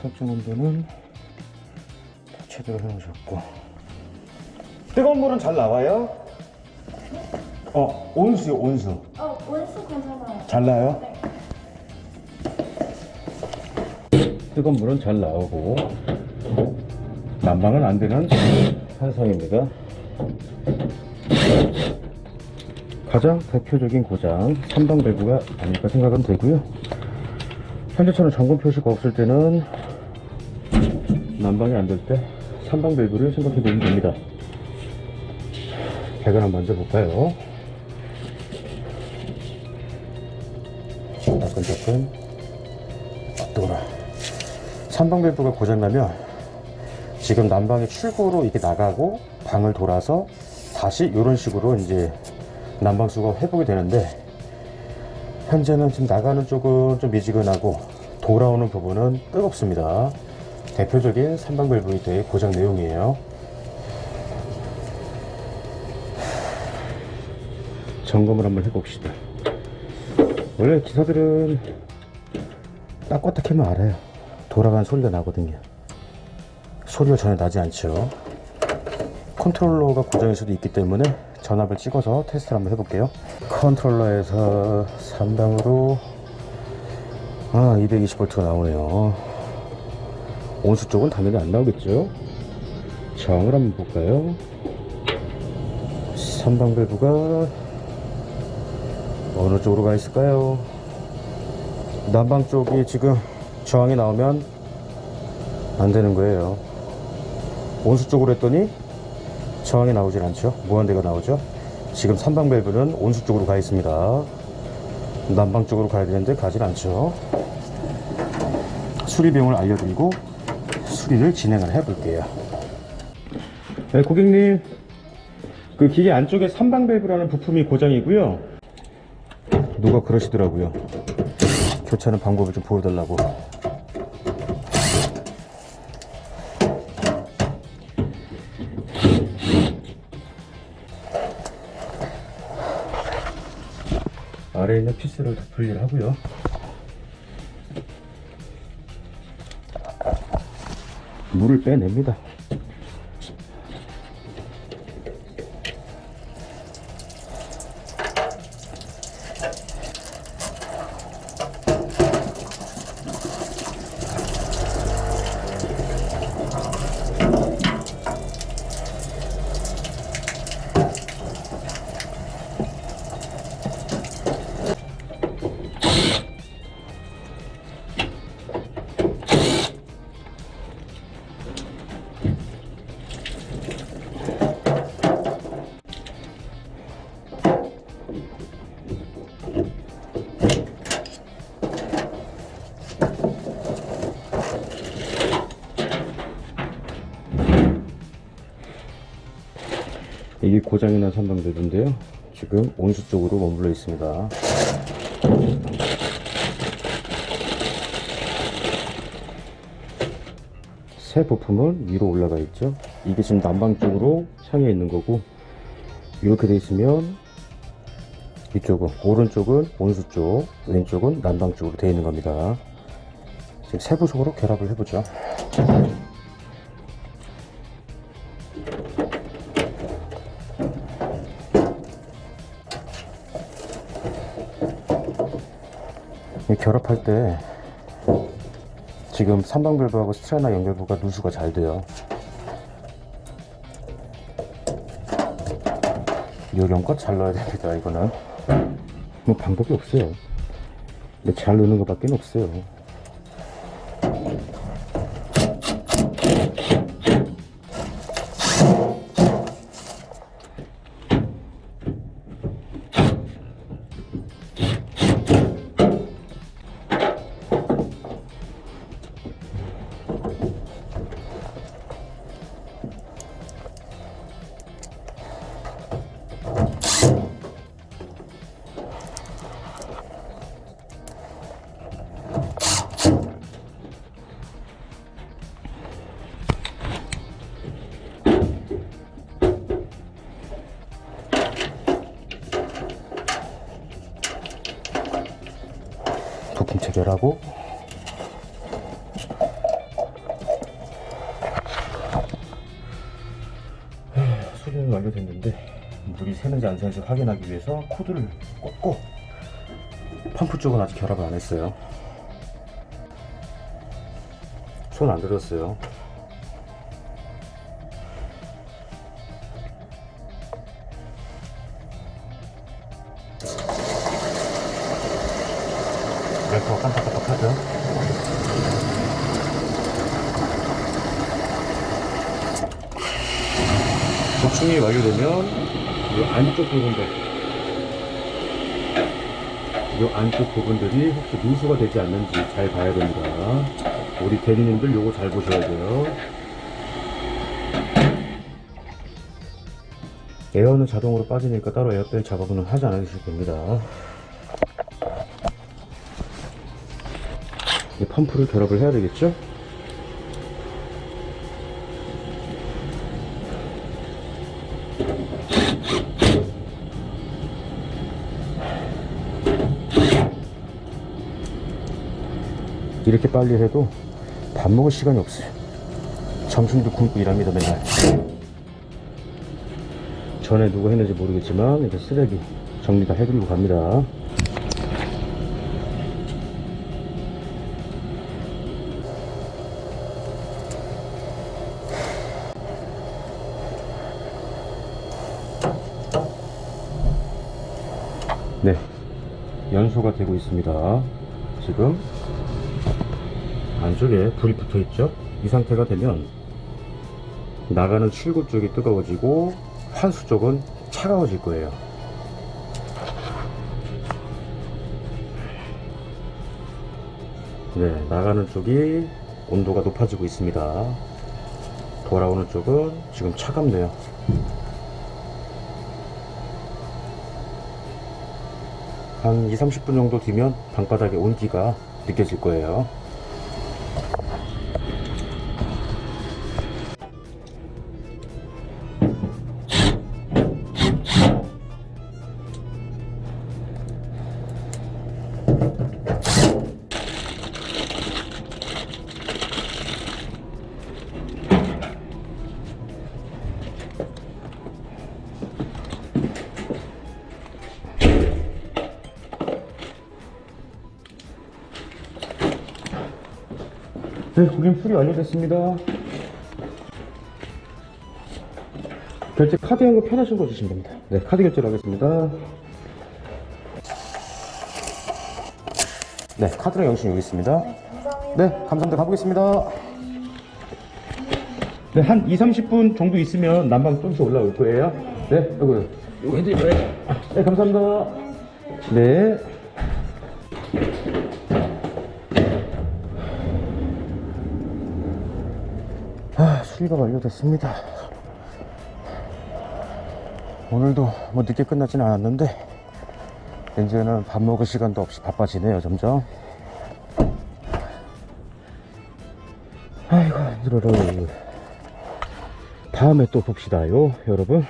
설정 온도는 다 제대로 해놓으셨고 뜨거운 물은 잘 나와요? 어 온수요 온수 어, 원수 괜찮아요. 잘 나요? 뜨거운 물은 잘 나오고 난방은 안 되는 현상입니다. 가장 대표적인 고장 선방 밸브가 아닐까 생각은 되고요. 현재처럼 점검 표시가 없을 때는 난방이 안 될때 선방 밸브를 생각해 보면 됩니다. 배관 한번 만져볼까요? 따끈따끈 아, 뜨거라 선방 밸브가 고장나면 지금 난방이 출구로 이렇게 나가고 방을 돌아서 다시 이런 식으로 이제 난방수가 회복이 되는데 현재는 지금 나가는 쪽은 좀 미지근하고 돌아오는 부분은 뜨겁습니다. 대표적인 선방 밸브의 고장 내용이에요. 점검을 한번 해봅시다. 원래 기사들은 딱 껐다 켜면 알아요. 돌아가는 소리가 나거든요. 소리가 전혀 나지 않죠. 컨트롤러가 고장일 수도 있기 때문에 전압을 찍어서 테스트를 한번 해볼게요. 컨트롤러에서 3방으로 아 220V가 나오네요. 온수 쪽은 당연히 안 나오겠죠? 정을 한번 볼까요? 3방 밸브가 어느 쪽으로 가 있을까요? 난방 쪽이 지금 저항이 나오면 안 되는 거예요. 온수 쪽으로 했더니 저항이 나오질 않죠. 무한대가 나오죠. 지금 3방 밸브는 온수 쪽으로 가 있습니다. 난방 쪽으로 가야 되는데 가질 않죠. 수리 비용을 알려드리고 수리를 진행을 해 볼게요. 네, 고객님. 그 기계 안쪽에 3방 밸브라는 부품이 고장이고요. 누가 그러시더라고요. 교체하는 방법을 좀 보여달라고 아래에 있는 피스를 다 분리를 하고요. 물을 빼냅니다 고장이 난 선방들인데요. 지금 온수 쪽으로 머물러 있습니다. 새 부품은 위로 올라가 있죠. 이게 지금 난방 쪽으로 향해 있는 거고 이렇게 돼 있으면 이쪽은 오른쪽은 온수 쪽 왼쪽은 난방 쪽으로 되어 있는 겁니다. 지금 세 부 속으로 결합을 해보죠 결합할 때 지금 삼방 밸브하고 스트레나 연결부가 누수가 잘 돼요. 요령껏 잘 넣어야 됩니다. 이거는 뭐 방법이 없어요. 잘 넣는 것밖에 없어요. 조절하고 네, 수리는 완료됐는데 물이 새는지 안 새는지 확인하기 위해서 코드를 꽂고 펌프 쪽은 아직 결합을 안 했어요. 손 안 들었어요. 래퍼가 깜빡깜빡하죠? 보충이 완료되면 이 안쪽 부분들 이 안쪽 부분들이 혹시 누수가 되지 않는지 잘 봐야 됩니다. 우리 대리님들 요거 잘 보셔야 돼요. 에어는 자동으로 빠지니까 따로 에어뺄 작업은 하지 않으셔도 됩니다. 펌프를 결합을 해야 되겠죠? 이렇게 빨리 해도 밥 먹을 시간이 없어요. 점심도 굶고 일합니다, 맨날. 전에 누가 했는지 모르겠지만, 이렇게 쓰레기 정리 다 해드리고 갑니다. 연소가 되고 있습니다. 지금 안쪽에 불이 붙어 있죠? 이 상태가 되면 나가는 출구 쪽이 뜨거워지고 환수 쪽은 차가워질 거예요. 네, 나가는 쪽이 온도가 높아지고 있습니다. 돌아오는 쪽은 지금 차갑네요. 한 2, 30분 정도 뒤면 방바닥의 온기가 느껴질 거예요. 네, 고객님 수리 완료됐습니다. 결제 카드 연금 편하신 거 주시면 됩니다. 네, 카드 결제를 하겠습니다. 네, 카드랑 영수증 여기 있습니다. 감사합니다. 네, 감사합니다. 가보겠습니다. 네, 한 2, 30분 정도 있으면 난방 조금씩 올라올 거예요. 네, 이거, 이거 해드릴까요? 네, 감사합니다. 네. 아, 수리가 완료됐습니다. 오늘도 뭐 늦게 끝나진 않았는데, 이제는 밥 먹을 시간도 없이 바빠지네요, 점점. 아이고, 힘들어라. 다음에 또 봅시다요, 여러분.